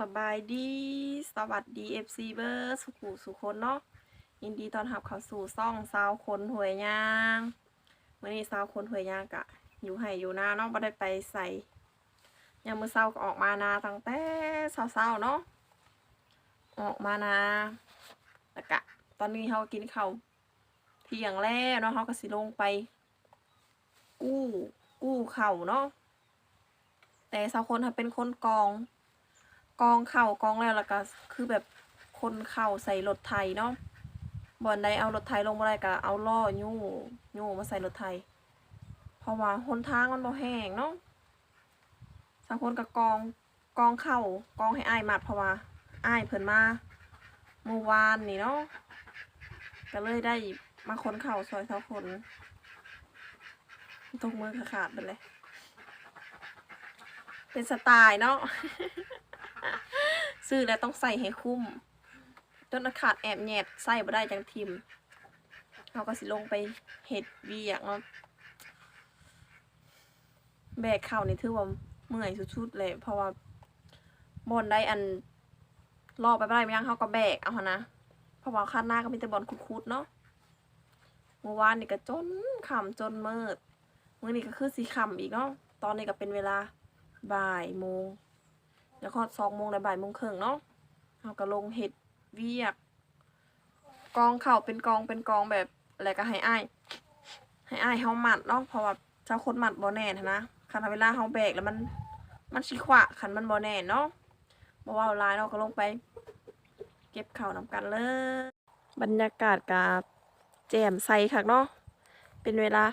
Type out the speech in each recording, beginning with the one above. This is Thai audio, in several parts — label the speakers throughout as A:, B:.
A: สบายดี สวัสดี FC เบอร์สุขุสุคนเนาะยินดีตอนรับเข้าสู่ซ่องสาวคนหวยยางมื่อนี้สาวคนหวยยางกะ อยู่ให้อยู่นาเนาะบ่ได้ไปใส่ยามมื้อเช้าก็ออกมานาตั้งแต่เช้าๆเนาะออกมานาแล้วกะ ตอนนี้เฮากินข้าวเที่ยงแล้วเนาะเฮาก็สิลงไป กู้กู้เข่าเนาะแต่สาวคนถ้าเป็นคนกอง กองเข่ากองแล้วแล้วก็คือแบบคนเข่าใส่รถไทยเนาะบอนใดเอารถไทยลงมาได้ก็เอาล่อยู่ยู่มาใส่รถไทย เพราะว่าหนทางมันบ่แห้งเนาะสาวคนกับกองกองเข่ากองให้อ้ายมัดเพราะว่าอ้ายเพิ่นมาเมื่อวานนี่เนาะก็เลยได้มาคนเข่าซอยสาวคนตกมือขาดไปเลย เป็นสไตล์เนาะ ซื้อแล้วต้องใส่ให้คุ้มจนขาดแอบแหนบใส่บ่ได้จังทิมเราก็สิลงไปเห็ดเวียกเนาะแบกเข่านี่ถือว่าเมื่อยสุดๆเลย เพราะว่าบอลได้อันรอไปบ่ได้ไม่ยังเขาก็แบกเอาหนนะเพราะว่าคาดหน้าก็มีแต่บอลคุดๆเนาะเมื่อวานนี่ก็จนขำจนมืดมื่อนี้ก็คือสีขำอีกเนาะตอนนี้ก็เป็นเวลาบ่ายโมง แล้วก็สองโมงแล้วบ่ายโมงครึ่งเนาะเอาก็ลงเห็ดเวียก กองเข่าเป็นกองเป็นกองแบบอะไรก็ให้อ้ายให้อ้ายเฮาหมัดเนาะเพราะว่าเจ้าคนหมัดบ่แน่นนะคันเวลาเฮาแบกแล้วมันมันชิขวะคันมันบ่แน่นเนาะบ่ว่าลายเนาะก็ลงไป เก็บเข่าวนำกันเลย บรรยากาศกาแจ่มใสคักเนาะเป็นเวลา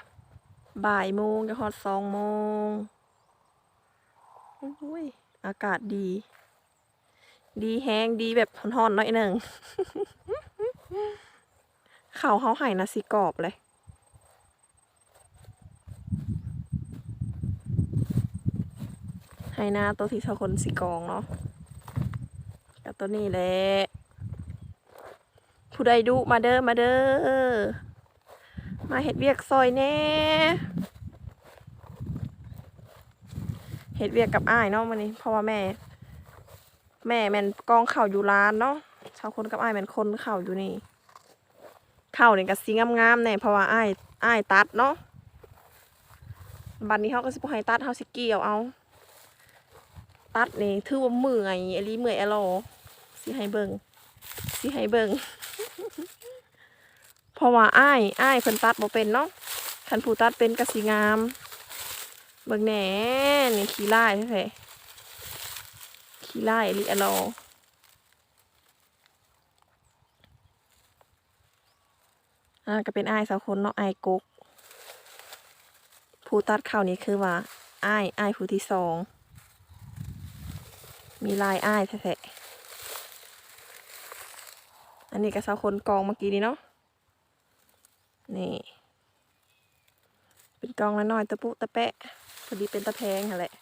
A: บ่ายโมงจะฮอดสองโมงอุ้ย อากาศดี ดีแห้งดีแบบห่อนๆน่อยหนึ่งเขาเขาไห่นะสิกรอบเลยไห่นาตัวที่เท่าคนสิกองเนาะกับตัวนี้แหละ ผู้ใดดูมาเด้อมาเด้อ มาเห็ดเวียกซอยแน่ เฮ็ดเวียกกับอ้ายเนาะมื้อนี้ เพราะว่าแม่ แม่แม่นกองข่าวอยู่ร้านเนาะชาวคนกับอ้ายแม่นคนข่าวอยู่นี่ข่าวนี่ก็สิงามๆแน่เพราะว่าอ้ายอ้ายตัดเนาะบัดนนี้เฮาก็สิบ่ให้ตัดเฮาสิเกี่ยวเอา ตัดนี่ถือว่าเมื่อยอลีเมื่อยอะโลสิให้เบิ่งสิให้เบิ่งเพราะว่าอ้ายอ้ายเพิ่นตัดบ่เป็นเนาะคันผู้ตัดเป็นก็สิงาม เบิ่งแหน่นี่ขี้ไล่แท้ๆขี้ไล่ลิอะลออ่าก็เป็นไอ้สาวคนเนาะไอ้ายกกผู้ตัดข่านี่คือว่าไอ้ายอ้ผู้ที่สองมีลายอ้ายแท้ๆอันนี้ก็สาวคนกองเมื่อกี้นี้เนาะ นี่ เป็นกองน้อยๆตะปุตะแปะ พอดีเป็นตะแพงค่ะแหละ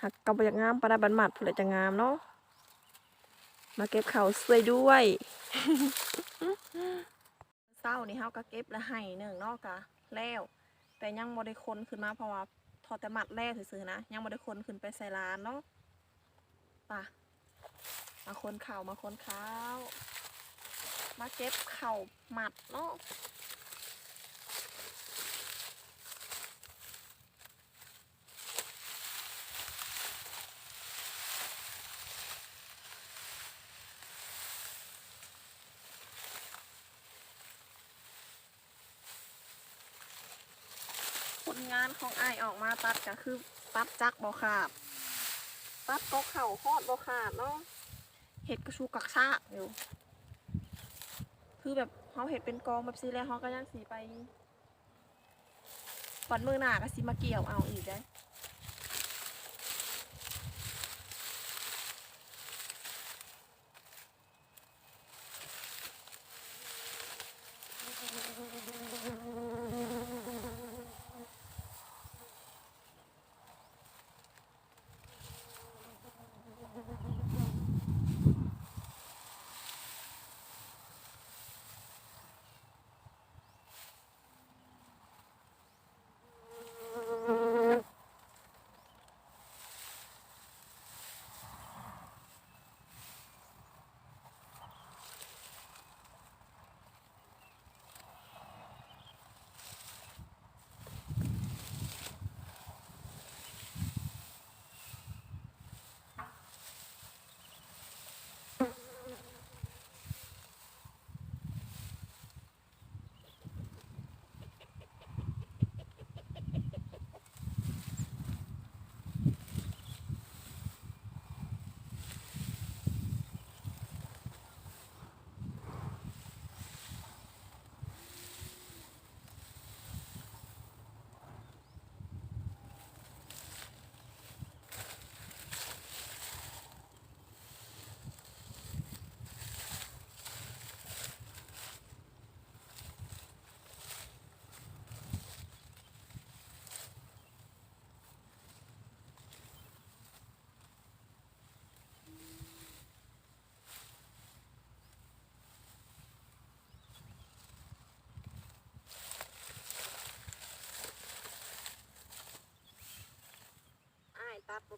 A: หักกำปจากงามประดับบันหมัดผุดจะงามเนาะมาเก็บเขาวสวยด้วยเศร้านี่เฮาก็เก็บและให้หนึ่งนาะกะแล้ว แต่ยังบ่ได้คนขึ้นมาเพราะว่าทอดแต่หมัดแล้วซื่อๆนะยังบ่ได้คนขึ้นไปใส่ร้านเนาะป่ะมาคนเข่ามาคนเข้ามาเก็บเข่าหมัดเนาะ งานของไอออกมาตัดก็คือตัดจักบอขาดตัดก็เข่าฮอดบอขาดเนาะเห็ดกระชูกักซากอยู่ คือแบบเขาเห็ดเป็นกองแบบซีแล้วเขาก็ยังสีไปปัดมือหนาก็สีมาเกี่ยวเอาอีกได้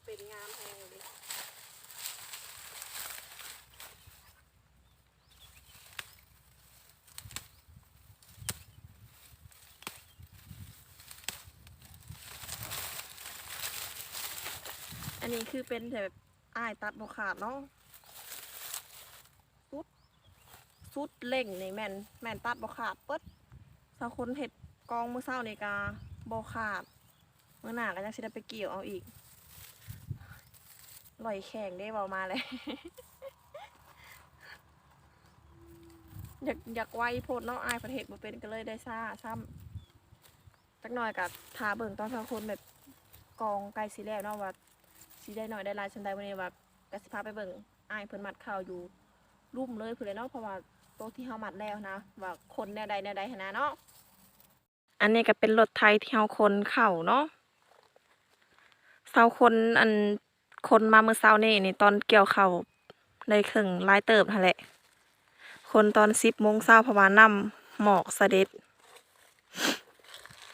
A: เป็นงามแหงเลยอันนี้คือเป็นแบบอ้ายตัดบกขาดเนาะสุดสุดเล่งในแม่นแม่นตัดบกขาดเปิดสาวคนเห็ดกองมือเศร้าในกาบกขาดเมื่อหน้าก็ยังสิได้ไปเกี่ยวเอาอีก ลอยแข่งได้เบามาเลย อยากอยากไวโพดเนาะอายประเทศมาเป็นก็เลยได้ซ่าซ้ำจักหน่อยกับทาเบิ่งตอนสาวคนแบบกองไกลสีแล้วเนาะว่าสีได้หน่อยได้ลายชันใดวันนี้ว่ากสิพาไปเบิ่งอายเพิ่นมัดข่าวอยู่รุ่มเลยเพิ่นเลยเนาะเพราะว่าโต๊ะที่เฮามัดแล้วนะว่าคนแนวใดแนวใดนนะเนาะอันนี้ก็เป็นรถไทยที่เฮาคนเข่าเนาะเสาคนอัน คนมาเมื่อเช้านี่นี่ตอนเกี่ยวเข่าวได้ครึ่งหลายเติบหั่นแหละ คนตอนสิบโมงเช้าเพราะว่านำหมอกเสด็จ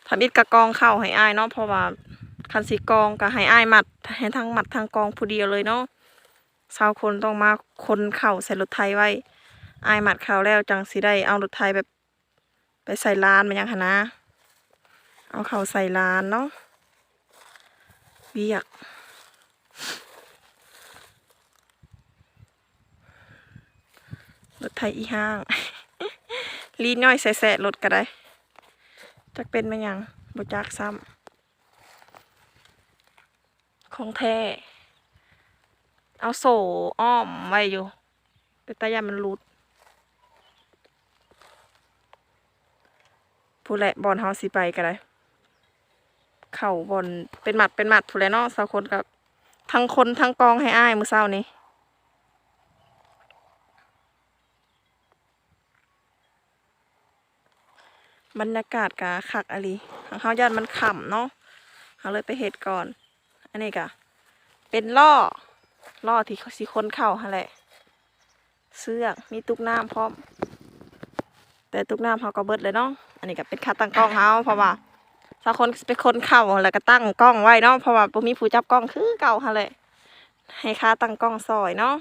A: ทำอิดกะกองเข้าให้อ้ายเนาะเพราะว่าคันสีกองก็ให้อ้ายมัดให้ทั้งมัดทั้งกองผู้เดียวเลยเนาะชาวคนต้องมาคนเข่าใส่รถไทยไว้อายมัดเข่าแล้วจังสิได้เอารถไทยแบบ ไปใส่ลานมันยังหนนะ เอาเข่าใส่ลานเนาะเบียก รถไทยอีห้าง ลีน้อยแสะรถก็ได้จักเป็นไหมยังบ่จักซ้ำของแท้เอาโซ่อ้อมไว้อยู่แต่ตายานมันรุดผู้แหละบอลเฮาสิไปก็ได้เข่าบอลเป็นหมัดเป็นหมัดผู้แหละเนาะสาวคนกับทั้งคนทั้งกองให้อ้ายมือเศร้านี้ บรรยากาศกะคักอะลีทางเฮาย่านมันขำเนาะเขาเลยไปเฮ็ดก่อน อันนี้กะเป็นล่อล่อที่สิคนเข้าฮะแหละ เสื้อมีตุกน้ำพร้อม แต่ตุกน้ำเขาก็เบิดเลยเนาะอันนี้ก็เป็นขาตั้งกล้องเฮาเพราะว่าถ้าคนเป็นคนเข้าแล้วก็ตั้งกล้องไว้เนาะเพราะว่าบ่มีผู้จับกล้องคือเก่าฮะแหละให้คาตั้งกล้องซอยเนาะ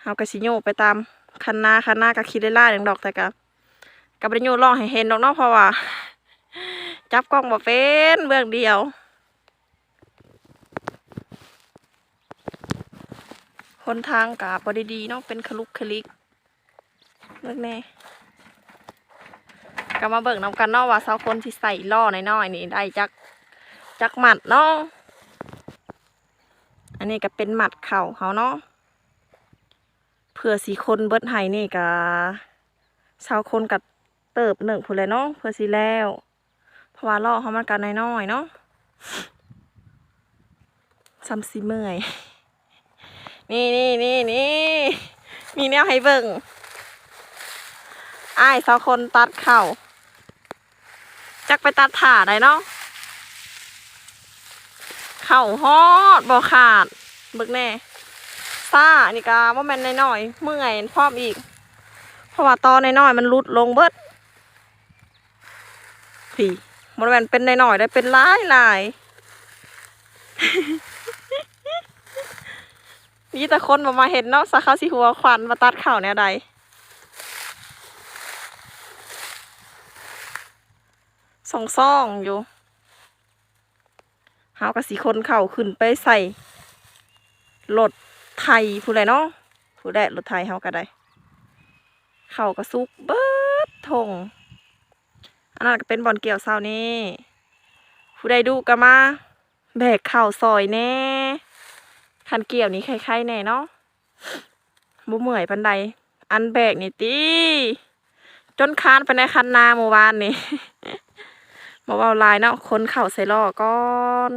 A: เฮาก็สิโยไปตามคันนาคันนาก็คิดได้ล่าอย่างดอกแต่ก็ กับประโยชน์ลองให้เห็นดอกเนาะเพราะว่า จับกล้องบ่เป็นเบื้องเดียวคนทางกับบดีดีๆเนาะเป็นคลุกคลิกเบิ่งแน่ก็มาเบิ่งนำกันเนาะว่าสาวคนที่ใส่ล่อน้อยๆนี่ได้จักจักหมัดเนาะอันนี้ก็เป็นหมัดเข่าเขาเนาะเพื่อสีคนเบิดไห้นี่ก็ชาวคนกับ เติบหนึ่งพูนเลยเนาะเพื่อสิแล้ว เพราะว่าล่อเขามันกันน้อยๆเนาะซ้ำสิเมื่อย นี่นี่นี่นี่มีแนวให้เบิ่งอ้ายสาวคนตัดเข่าจักไปตัดถ่าได้เนาะเข่าฮอดบ่ขาดเบิกแน่ซ่านี่กาว่าแม่นน้อยๆเมื่อยพร้อมอีก เพราะว่าตอนน้อยๆมันรุดลงเบิด พี่มันแมนเป็นหน่อยๆได้เป็นหลายหลายมีแต่คนมามาเห็นเนาะสาขาสิหัวควันมาตัดเข่าเนี่ยใดสองซ่องอยู่เฮากับสีคนเข่าขึ้นไปใส่รถไทยผู้ใดเนาะผู้ใดรถไทยเฮาก็ได้เข่ากระซุกเบิดทง นนั้นก็เป็นบอลเกี่ยวเสานี่ผู้ใดดูก็มาแบกเข่าวซอยแน่คันเกี่ยวนี้คล้ายๆแน่เนาะบ่เหมื่อยปันใด อันแบกนี่ตีจนคานไปในคันนาเมื่อวานนี่มาเบาลายเนาะคนเข่าใส่ล้อก่อน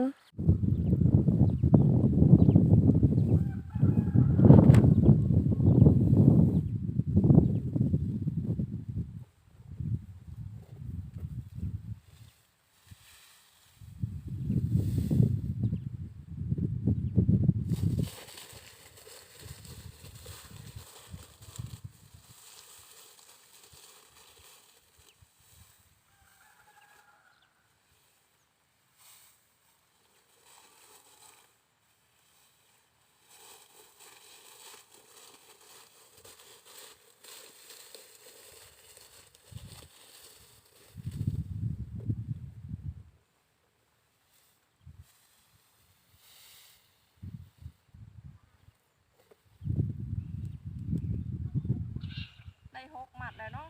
A: หกหมัดแล้วเนาะ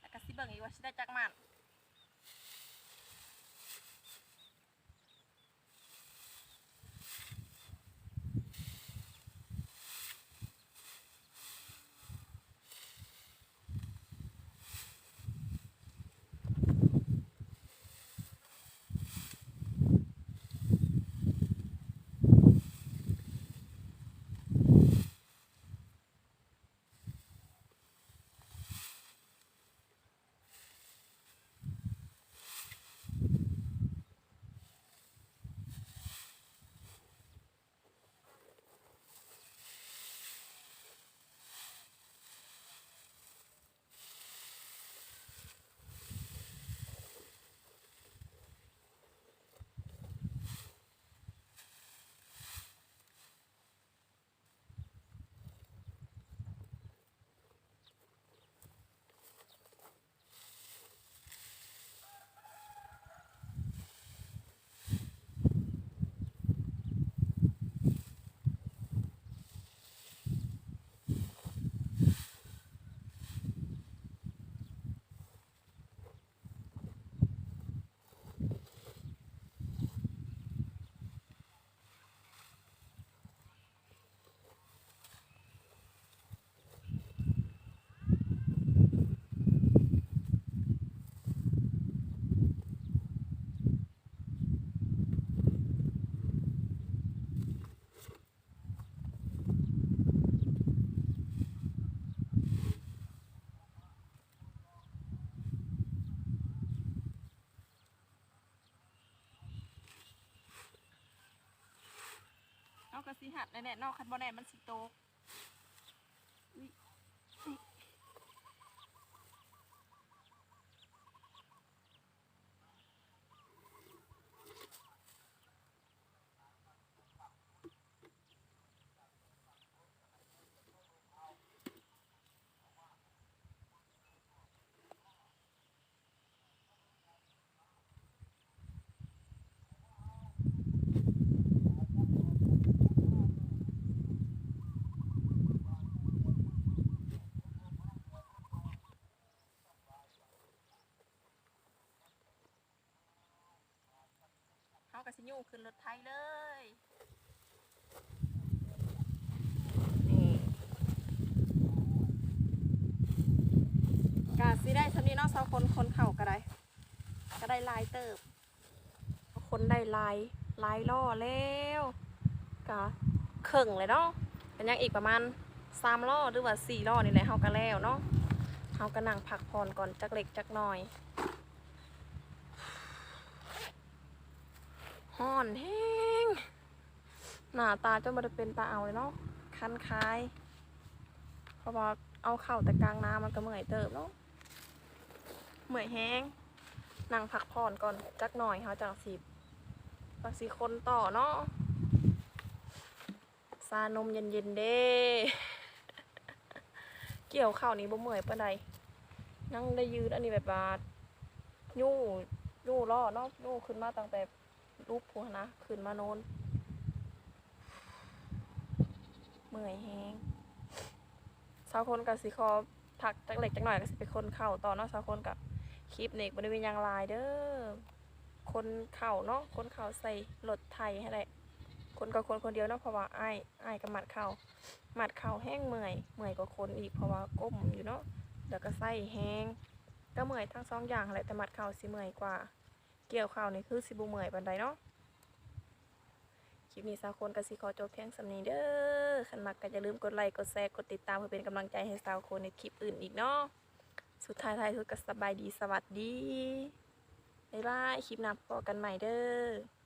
A: แล้วก็สิเบิ่งอีกว่าสิได้จักหมัดากระสิหัดแน่ๆนอกคันบ่แน่มันสิโตากระสิยูขึ้นรถไทยเลยนี่กาสิได้สำนี้เนาะสาวคนคนเข่าก็ได้ก็ได้ลายเติบ คนได้ลายลายล่อแล้วกะเข่งเลยเนาะกันยังอีกประมาณสามล่อหรือว่าสี่ล่อนี่แหละเฮาก็แล้วเนาะเฮาก็นั่งพักผ่อนก่อนจักเล็กจักหน่อย ห่อนแห้งหน้าตาจนมันเป็นตาเอาเลยเนาะคันคายเพราะว่าเอาเข่าแต่กลางน้ำมันก็เมื่อยเติบเนาะเมื่อยแห้งนั่งพักผ่อนก่อนจักหน่อยเขาจังสิบางสีคนต่อเนาะซานมเย็นๆเด้ เกี่ยวข้าวนี้บ่เมื่อยปานใดนั่งได้ยืดอันนี้แบบว่ายู่ยู่ล่อเนาะยู่ขึ้นมาตั้งแต่ รูปพัวนะขึ้นมาโนนเมื่อยแฮงสาวคนกับสิคอผักจักเล็กจักหน่อยก็สิไปคนเข่าต่อเนาะสาวคนกับคลิปนี้บริเวณยางลายเด้อคนเข่าเนาะคนเข่าใส่รถไทยให้แหละคนกับคนคนเดียวเนาะเพราะว่าไอ้ไอ้กับหมัดเข่าหมัดเข่าแห้งเมื่อยเมื่อยกว่าคนอีกเพราะว่าก้มอยู่เนาะแล้วก็ใส่แห้งก็เมื่อยทั้งสองอย่างแหละแต่หมัดเข่าสิเมื่อยกว่า เกี่ยวข่านี่คือสิบุเมื่อยปันใดเนาะคลิปนี้สาวคนกับสิขอจบเพียงสำนีเด้อขันมักก็อย่าลืมกดไลค์กดแชร์กดติดตามเพื่อเป็นกำลังใจให้สาวคนในคลิปอื่นอีกเนาะสุดท้ายท้ายสุดก็สบายดีสวัสดีบ๊ายบายคลิปหน้าพบกันใหม่เด้อ